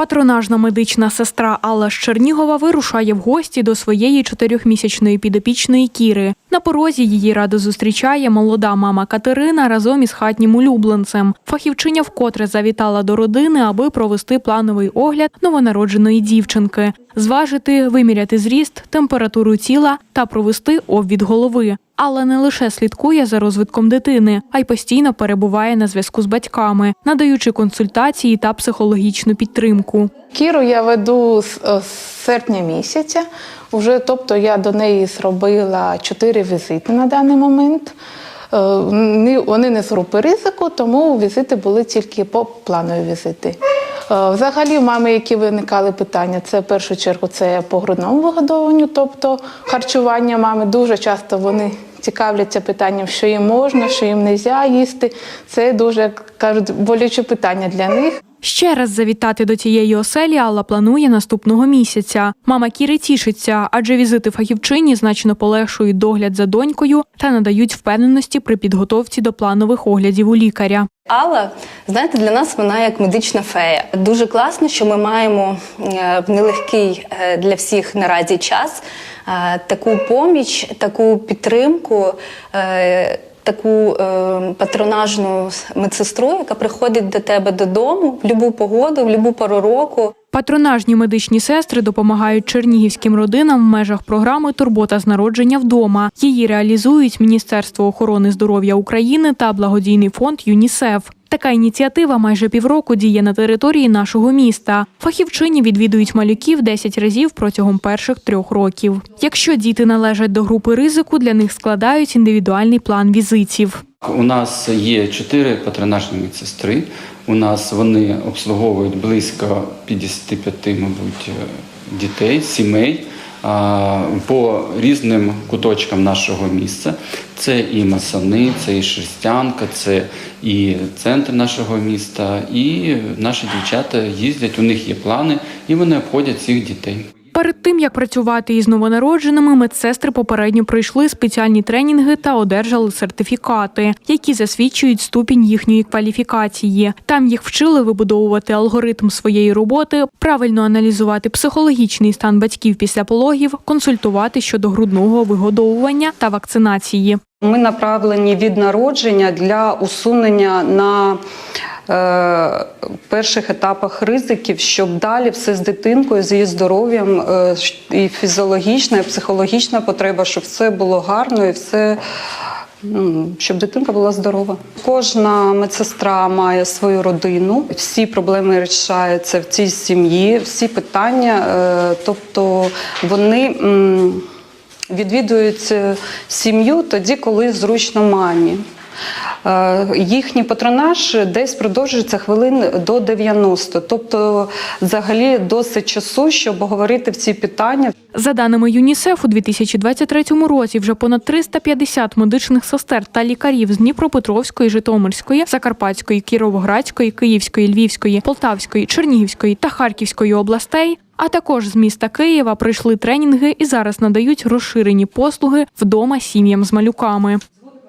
Патронажна медична сестра Алла з Чернігова вирушає в гості до своєї чотирьохмісячної підопічної Кіри. На порозі її радо зустрічає молода мама Катерина разом із хатнім улюбленцем. Фахівчиня вкотре завітала до родини, аби провести плановий огляд новонародженої дівчинки, зважити, виміряти зріст, температуру тіла та провести обвід голови. Алла не лише слідкує за розвитком дитини, а й постійно перебуває на зв'язку з батьками, надаючи консультації та психологічну підтримку. Кіру я веду з, е, серпня місяця. Уже, тобто я до неї зробила чотири візити на даний момент. Е, Вони не з групи ризику, тому візити були тільки по планові візити. Е, Взагалі, в мами, які виникали питання, це в першу чергу це по грудному вигодовуванню, тобто харчування мами. Дуже часто вони цікавляться питанням, що їм можна, що їм не можна їсти. Це дуже кажуть болюче питання для них. Ще раз завітати до цієї оселі Алла планує наступного місяця. Мама Кіри тішиться, адже візити фахівчині значно полегшують догляд за донькою та надають впевненості при підготовці до планових оглядів у лікаря. Алла, знаєте, для нас вона як медична фея. Дуже класно, що ми маємо е, в нелегкий е, для всіх наразі час е, таку поміч, таку підтримку. Таку е, патронажну медсестру, яка приходить до тебе додому в будь-яку погоду, в будь-яку пору року. Патронажні медичні сестри допомагають чернігівським родинам в межах програми Турбота з народження вдома. Її реалізують Міністерство охорони здоров'я України та благодійний фонд ЮНІСЕФ. Така ініціатива майже півроку діє на території нашого міста. Фахівчині відвідують малюків 10 разів протягом перших трьох років. Якщо діти належать до групи ризику, для них складають індивідуальний план візитів. У нас є чотири патронажні медсестри. У нас вони обслуговують близько 55, мабуть, дітей, сімей по різним куточкам нашого місця. Це і масани, це і шерстянка, це і центр нашого міста. І наші дівчата їздять, у них є плани, і вони обходять цих дітей. Перед тим як працювати із новонародженими, медсестри попередньо пройшли спеціальні тренінги та одержали сертифікати, які засвідчують ступінь їхньої кваліфікації. Там їх вчили вибудовувати алгоритм своєї роботи, правильно аналізувати психологічний стан батьків після пологів, консультувати щодо грудного вигодовування та вакцинації. Ми направлені від народження для усунення на перших етапах ризиків, щоб далі все з дитинкою, з її здоров'ям, е, і фізіологічна, і психологічна потреба, щоб все було гарно і все. ну, Щоб дитинка була здорова. Кожна медсестра має свою родину, всі проблеми рішаються в цій сім'ї, всі питання, е, тобто вони. відвідують е, сім'ю тоді, коли зручно мамі. Е, Їхній патронаж десь продовжується хвилин до 90, тобто взагалі досить часу, щоб говорити в ці питання. За даними ЮНІСЕФ, у 2023 році вже понад 350 медичних сестер та лікарів з Дніпропетровської, Житомирської, Закарпатської, Кіровоградської, Київської, Львівської, Полтавської, Чернігівської та Харківської областей, а також з міста Києва прийшли тренінги і зараз надають розширені послуги вдома сім'ям з малюками.